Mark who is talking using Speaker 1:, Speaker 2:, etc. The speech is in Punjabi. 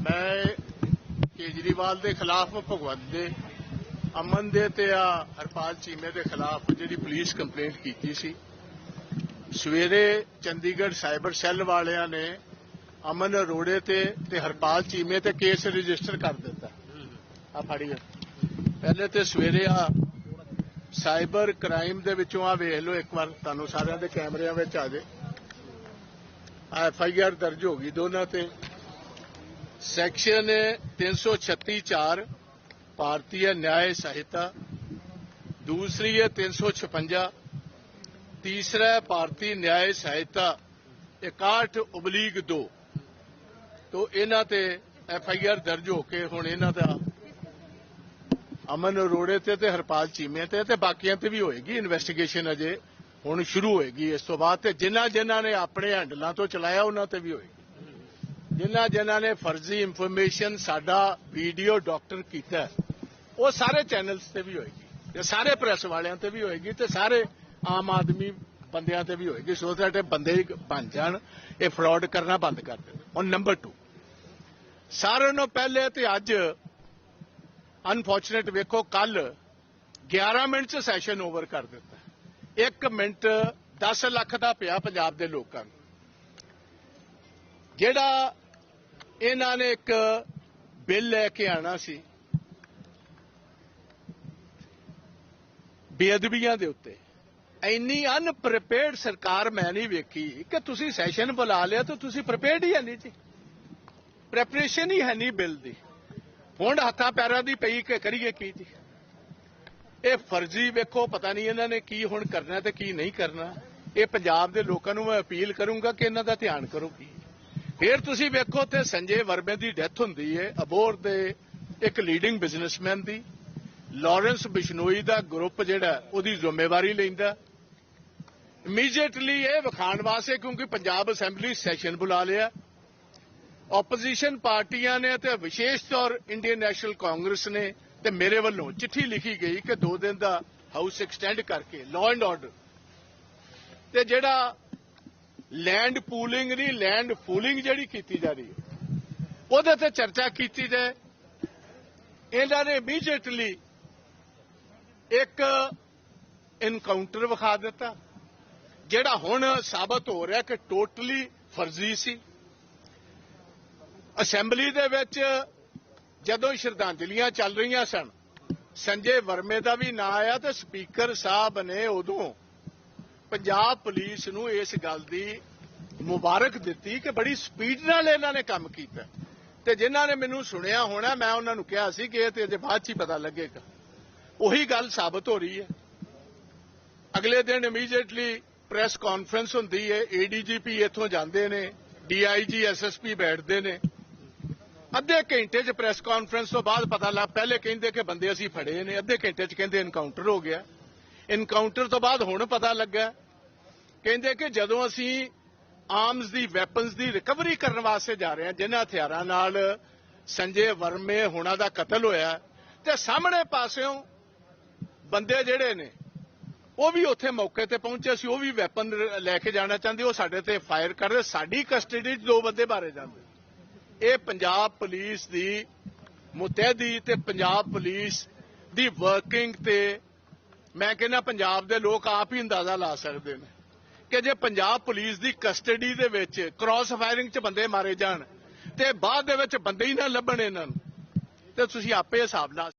Speaker 1: ਮੈਂ ਕੇਜਰੀਵਾਲ ਦੇ ਖਿਲਾਫ ਭਗਵੰਤ ਦੇ, ਅਮਨ ਦੇ ਤੇ ਆ ਹਰਪਾਲ ਚੀਮੇ ਦੇ ਖਿਲਾਫ ਜਿਹੜੀ ਪੁਲਿਸ ਕੰਪਲੇਂਟ ਕੀਤੀ ਸੀ। ਸਵੇਰੇ ਚੰਡੀਗੜ੍ਹ ਸਾਈਬਰ ਸੈੱਲ ਵਾਲਿਆਂ ਨੇ ਅਮਨ ਅਰੋੜੇ ਤੇ ਤੇ ਹਰਪਾਲ ਚੀਮੇ ਤੇ ਕੇਸ ਰਜਿਸਟਰ ਕਰ ਦਿੱਤਾ। ਆ ਫੜੀ ਪਹਿਲੇ ਤੇ ਸਵੇਰੇ ਆ ਸਾਈਬਰ ਕ੍ਰਾਈਮ ਦੇ ਵਿੱਚੋਂ ਆ ਵੇਖ ਲਓ ਇੱਕ ਵਾਰ, ਤੁਹਾਨੂੰ ਸਾਰਿਆਂ ਦੇ ਕੈਮਰਿਆਂ ਵਿੱਚ ਆ ਜੇ। ਐਫ ਆਈ ਆਰ ਦਰਜ ਹੋ ਗਈ ਦੋਨਾਂ ਤੇ। ਸੈਕਸ਼ਨ 336.4 ਭਾਰਤੀ न्याय संहिता दूसरी है 356 तीसरा है भारतीय न्याय सहायता 61 ਉਬਲੀਗ 2 ਤੋਂ ਇਹਨਾਂ ਤੇ ਐਫ ਆਈ ਆਰ ਦਰਜ ਹੋ ਕੇ ਹੁਣ ਇਹਨਾਂ ਦਾ ਅਮਨ ਅਰੋੜੇ ਤੇ ਤੇ ਹਰਪਾਲ ਚੀਮੇ ਤੇ ਤੇ ਬਾਕੀਆਂ ਤੇ ਵੀ ਹੋਏਗੀ ਇਨਵੈਸਟੀਗੇਸ਼ਨ ਅਜੇ, ਹੁਣ ਸ਼ੁਰੂ ਹੋਏਗੀ ਇਸ ਤੋਂ ਬਾਅਦ ਤੇ ਜਿਨ੍ਹਾਂ ਜਿਨ੍ਹਾਂ ਨੇ ਆਪਣੇ ਹੈਂਡਲਾਂ ਤੋਂ ਚਲਾਇਆ, ਉਹਨਾਂ ਤੇ ਵੀ ਹੋਏਗੀ। ਜਿਨ੍ਹਾਂ ਜਿਨ੍ਹਾਂ ਨੇ ਫਰਜ਼ੀ ਇਨਫੋਰਮੇਸ਼ਨ ਸਾਡਾ ਵੀਡੀਓ ਡਾਕਟਰ ਕੀਤਾ ਉਹ ਸਾਰੇ ਚੈਨਲਸ ਤੇ ਵੀ ਹੋਏਗੀ ਤੇ ਸਾਰੇ ਪ੍ਰੈਸ ਵਾਲਿਆਂ ਤੇ ਵੀ ਹੋਏਗੀ ਤੇ ਸਾਰੇ ਆਮ ਆਦਮੀ ਬੰਦਿਆਂ ਤੇ ਵੀ ਹੋਏਗੀ, ਸੋ that ਬੰਦੇ ਹੀ ਬਣ ਜਾਣ, ਇਹ ਫਰਾਡ ਕਰਨਾ ਬੰਦ ਕਰ ਦੇਣ। ਹੁਣ ਨੰਬਰ 2 ਸਾਰਿਆਂ ਨੂੰ ਪਹਿਲੇ ਤੇ ਅੱਜ ਅਨਫੋਰਚੂਨੇਟ ਵੇਖੋ, ਕੱਲ 11 ਮਿੰਟ ਚ ਸੈਸ਼ਨ ਓਵਰ ਕਰ ਦਿੱਤਾ 1 ਮਿੰਟ 10 ਲੱਖ ਦਾ ਪਿਆ ਪੰਜਾਬ ਦੇ ਲੋਕਾਂ ਨੂੰ। ਜਿਹੜਾ ਇਹਨਾਂ ਨੇ ਇੱਕ ਬਿੱਲ ਲੈ ਕੇ ਆਣਾ ਸੀ ਬੇਅਦਬੀਆਂ ਦੇ ਉੱਤੇ। ਇੰਨੀ ਅਨਪ੍ਰਿਪੇਅਰਡ ਸਰਕਾਰ ਮੈਂ ਨਹੀਂ ਵੇਖੀ ਕਿ ਤੁਸੀਂ ਸੈਸ਼ਨ ਬੁਲਾ ਲਿਆ ਤਾਂ ਤੁਸੀਂ ਪ੍ਰਿਪੇਅਰਡ ਹੀ ਹੈ ਨਹੀਂ ਜੀ। ਪ੍ਰੈਪਰੇਸ਼ਨ ਹੀ ਹੈ ਨਹੀਂ ਬਿੱਲ ਦੀ। ਹੁਣ ਹੱਥਾਂ ਪੈਰਾਂ ਦੀ ਪਈ ਕਿ ਕਰੀਏ ਕੀ ਜੀ। ਇਹ ਫਰਜ਼ੀ ਵੇਖੋ, ਪਤਾ ਨਹੀਂ ਇਹਨਾਂ ਨੇ ਕੀ ਹੁਣ ਕਰਨਾ ਤੇ ਕੀ ਨਹੀਂ ਕਰਨਾ। ਇਹ ਪੰਜਾਬ ਦੇ ਲੋਕਾਂ ਨੂੰ ਮੈਂ ਅਪੀਲ ਕਰੂੰਗਾ ਕਿ ਇਹਨਾਂ ਦਾ ਧਿਆਨ ਕਰੋ ਕੀ। ਫਿਰ ਤੁਸੀਂ ਵੇਖੋ ਤੇ ਸੰਜੇ ਵਰਮੇ ਦੀ ਡੈਥ ਹੁੰਦੀ ਹੈ ਅਬੋਰ ਦੇ ਇੱਕ ਲੀਡਿੰਗ ਬਿਜ਼ਨਸਮੈਨ ਦੀ। ਲਾਰੈਂਸ ਬਿਸ਼ਨੋਈ ਦਾ ਗਰੁੱਪ ਜਿਹੜਾ, ਉਹਦੀ ਜ਼ਿੰਮੇਵਾਰੀ ਲੈਂਦਾ। ਇਮੀਡੀਏਟਲੀ ਇਹ ਵਿਖਾਣ ਵਾਸਤੇ ਕਿਉਂਕਿ ਪੰਜਾਬ ਅਸੈਂਬਲੀ ਸੈਸ਼ਨ ਬੁਲਾ ਲਿਆ। ਆਪੋਜੀਸ਼ਨ ਪਾਰਟੀਆਂ ਨੇ ਤੇ ਵਿਸ਼ੇਸ਼ ਤੌਰ ਇੰਡੀਅਨ ਨੈਸ਼ਨਲ ਕਾਂਗਰਸ ਨੇ ਤੇ ਮੇਰੇ ਵੱਲੋਂ ਚਿੱਠੀ ਲਿਖੀ ਗਈ ਕਿ 2 ਦਿਨ ਦਾ ਹਾਊਸ ਐਕਸਟੈਂਡ ਕਰਕੇ ਲਾਅ ਐਂਡ ਆਰਡਰ ਤੇ ਜਿਹੜਾ ਲੈਂਡ ਪੂਲਿੰਗ ਦੀ ਲੈਂਡ ਫੂਲਿੰਗ ਜਿਹੜੀ ਕੀਤੀ ਜਾ ਰਹੀ ਹੈ। ਉਹਦੇ ਤੇ ਚਰਚਾ ਕੀਤੀ ਜਾਏ। ਇਹਨਾਂ ਨੇ ਇਮੀਡੀਏਟਲੀ ਇੱਕ ਇਨਕਾਊਂਟਰ ਵਿਖਾ ਦਿੱਤਾ, ਜਿਹੜਾ ਹੁਣ ਸਾਬਤ ਹੋ ਰਿਹਾ ਕਿ ਟੋਟਲੀ ਫਰਜ਼ੀ ਸੀ। ਅਸੈਂਬਲੀ ਦੇ ਵਿੱਚ ਜਦੋਂ ਸ਼ਰਧਾਂਜਲੀਆਂ ਚੱਲ ਰਹੀਆਂ ਸਨ, ਸੰਜੇ ਵਰਮੇ ਦਾ ਵੀ ਨਾਂ ਆਇਆ ਤੇ ਸਪੀਕਰ ਸਾਹਿਬ ਨੇ ਉਦੋਂ ਪੰਜਾਬ ਪੁਲਿਸ ਨੂੰ ਇਸ ਗੱਲ ਦੀ ਮੁਬਾਰਕ ਦਿੱਤੀ ਕਿ ਬੜੀ ਸਪੀਡ ਨਾਲ ਇਹਨਾਂ ਨੇ ਕੰਮ ਕੀਤਾ। ਤੇ ਜਿਨ੍ਹਾਂ ਨੇ ਮੈਨੂੰ ਸੁਣਿਆ ਹੋਣਾ, ਮੈਂ ਉਹਨਾਂ ਨੂੰ ਕਿਹਾ ਸੀ ਕਿ ਇਹ ਤੇ ਅਜੇ ਬਾਅਦ ਚ ਹੀ ਪਤਾ ਲੱਗੇਗਾ। ਉਹੀ ਗੱਲ ਸਾਬਤ ਹੋ ਰਹੀ ਹੈ। ਅਗਲੇ ਦਿਨ ਇਮੀਡੀਏਟਲੀ ਪ੍ਰੈਸ ਕਾਨਫਰੰਸ ਹੁੰਦੀ ਹੈ। ਏਡੀਜੀਪੀ ਇੱਥੋਂ ਜਾਂਦੇ ਨੇ ਡੀਆਈਜੀ ਐਸਐਸਪੀ ਬੈਠਦੇ ਨੇ। ਅੱਧੇ ਘੰਟੇ 'ਚ ਪ੍ਰੈਸ ਕਾਨਫਰੰਸ ਤੋਂ ਬਾਅਦ ਪਤਾ ਲੱਗ, ਪਹਿਲੇ ਕਹਿੰਦੇ ਕਿ ਬੰਦੇ ਅਸੀਂ ਫੜੇ ਨੇ, ਅੱਧੇ ਘੰਟੇ 'ਚ ਕਹਿੰਦੇ ਇਨਕਾਊਂਟਰ ਹੋ ਗਿਆ। ਇਨਕਾਊਂਟਰ ਤੋਂ ਬਾਅਦ ਹੁਣ ਪਤਾ ਲੱਗਾ। ਕਹਿੰਦੇ ਕਿ ਜਦੋਂ ਅਸੀਂ ਆਰਮਸ ਦੀ ਵੈਪਨਸ ਦੀ ਰਿਕਵਰੀ ਕਰਨ ਵਾਸਤੇ ਜਾ ਰਹੇ ਹਾਂ, ਜਿਨ੍ਹਾਂ ਹਥਿਆਰਾਂ ਨਾਲ ਸੰਜੇ ਵਰਮੇ ਹੁਣਾਂ ਦਾ ਕਤਲ ਹੋਇਆ, ਤੇ ਸਾਹਮਣੇ ਪਾਸਿਓਂ ਬੰਦੇ ਜਿਹੜੇ ਨੇ, ਉਹ ਵੀ ਉੱਥੇ ਮੌਕੇ ਤੇ ਪਹੁੰਚੇ ਸੀ, ਉਹ ਵੀ ਵੈਪਨ ਲੈ ਕੇ ਜਾਣਾ ਚਾਹੁੰਦੇ, ਉਹ ਸਾਡੇ ਤੇ ਫਾਇਰ ਕਰ ਰਹੇ, ਸਾਡੀ ਕਸਟਡੀ 'ਚ ਦੋ ਬੰਦੇ ਮਾਰੇ ਜਾਂਦੇ। ਇਹ ਪੰਜਾਬ ਪੁਲਿਸ ਦੀ ਮੁਤਹਿਦੀ ਤੇ ਪੰਜਾਬ ਪੁਲਿਸ ਦੀ ਵਰਕਿੰਗ ਤੇ ਮੈਂ ਕਹਿੰਦਾ ਪੰਜਾਬ ਦੇ ਲੋਕ ਆਪ ਹੀ ਅੰਦਾਜ਼ਾ ਲਾ ਸਕਦੇ ਨੇ ਕਿ ਜੇ ਪੰਜਾਬ ਪੁਲਿਸ ਦੀ ਕਸਟਡੀ ਦੇ ਵਿੱਚ ਕ੍ਰਾਸ ਫਾਇਰਿੰਗ 'ਚ ਬੰਦੇ ਮਾਰੇ ਜਾਣ ਤੇ ਬਾਅਦ ਦੇ ਵਿੱਚ ਬੰਦੇ ਹੀ ਨਾ ਲੱਭਣ ਇਹਨਾਂ ਨੂੰ, ਤੇ ਤੁਸੀਂ ਆਪੇ ਹਿਸਾਬ ਲਾ